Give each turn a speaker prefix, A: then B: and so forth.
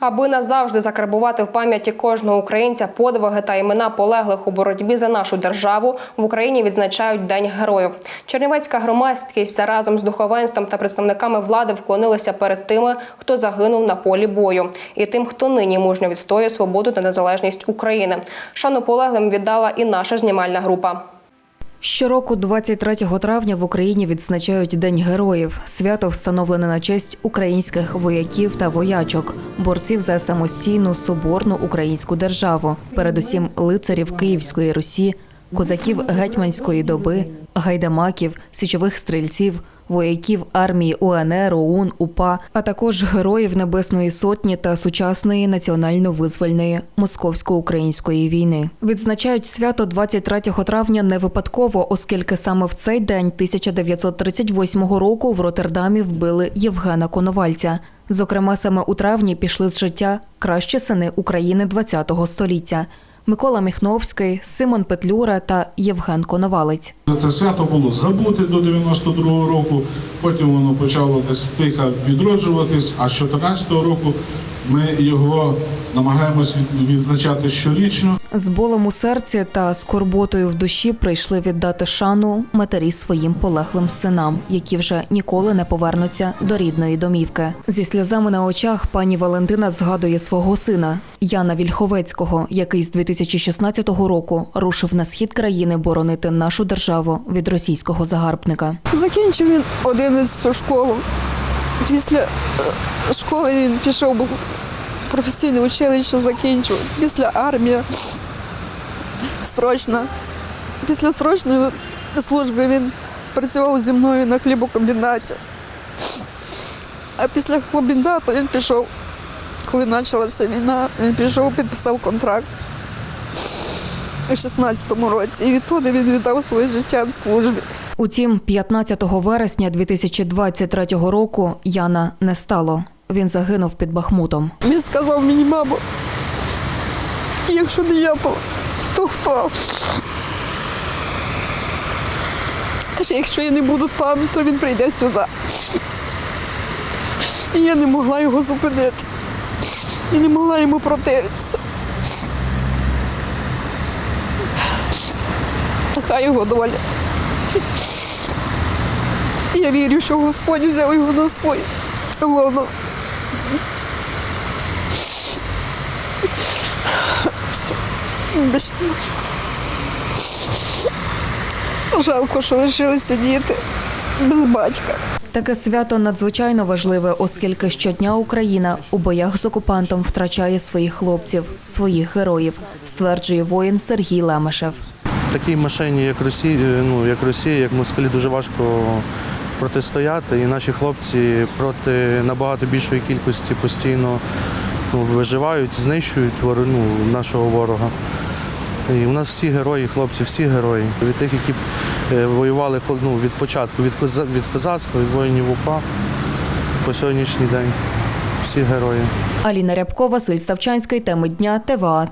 A: Аби назавжди закарбувати в пам'яті кожного українця подвиги та імена полеглих у боротьбі за нашу державу, в Україні відзначають День героїв. Чернівецька громадськість разом з духовенством та представниками влади вклонилися перед тими, хто загинув на полі бою, і тим, хто нині мужньо відстоює свободу та незалежність України. Шану полеглим віддала і наша знімальна група.
B: Щороку, 23 травня, в Україні відзначають День героїв. Свято встановлене на честь українських вояків та воячок, борців за самостійну соборну українську державу, передусім лицарів Київської Русі, козаків гетьманської доби, гайдамаків, січових стрільців. Вояків армії УНР, ОУН, УПА, а також героїв Небесної Сотні та сучасної національно-визвольної московсько-української війни. Відзначають свято 23 травня не випадково, оскільки саме в цей день 1938 року в Роттердамі вбили Євгена Коновальця. Зокрема, саме у травні пішли з життя кращі сини України ХХ століття. Микола Міхновський, Симон Петлюра та Євген Коновалець.
C: Це свято було забуте до 92-го року, потім воно почало десь тихо відроджуватись, а з 14-го року ми його намагаємось від- відзначати щорічно.
B: З болем у серці та скорботою в душі прийшли віддати шану матері своїм полеглим синам, які вже ніколи не повернуться до рідної домівки. Зі сльозами на очах пані Валентина згадує свого сина Яна Вільховецького, який з 2016 року рушив на схід країни боронити нашу державу від російського загарбника.
D: Закінчив він 11 школу. Після е, школи він пішов в професійне училище, закінчив. Після армії строчна. Після строчної служби він працював зі мною на хлібокомбінаті. А після хлібкомбінату він пішов, коли почалася війна, він пішов, підписав контракт у 16-му році. І відтоді він віддав своє життя в службі.
B: Утім, 15 вересня 2023 року Яна не стало. Він загинув під Бахмутом.
D: Він сказав мені, мамо, якщо не я, то, то хто? Каже, якщо я не буду там, то він прийде сюди. І я не могла його зупинити. І не могла йому противитися. Хай його доля. Я вірю, що Господь взяв його на своє лоно. Жалко, що лишилися діти без батька.
B: Таке свято надзвичайно важливе, оскільки щодня Україна у боях з окупантом втрачає своїх хлопців, своїх героїв, стверджує воїн Сергій Лемешев.
E: Такій машині, як Росія, ну як Росія, як москалі, дуже важко протистояти. І наші хлопці проти набагато більшої кількості постійно ну, виживають, знищують ну, нашого ворога. І у нас всі герої, хлопці, всі герої. Від тих, які е, воювали ну, від початку, від, від козацтва, від воїнів УПА по сьогоднішній день. Всі герої.
B: Аліна Рябко, Василь Ставчанський. Теми дня ТВА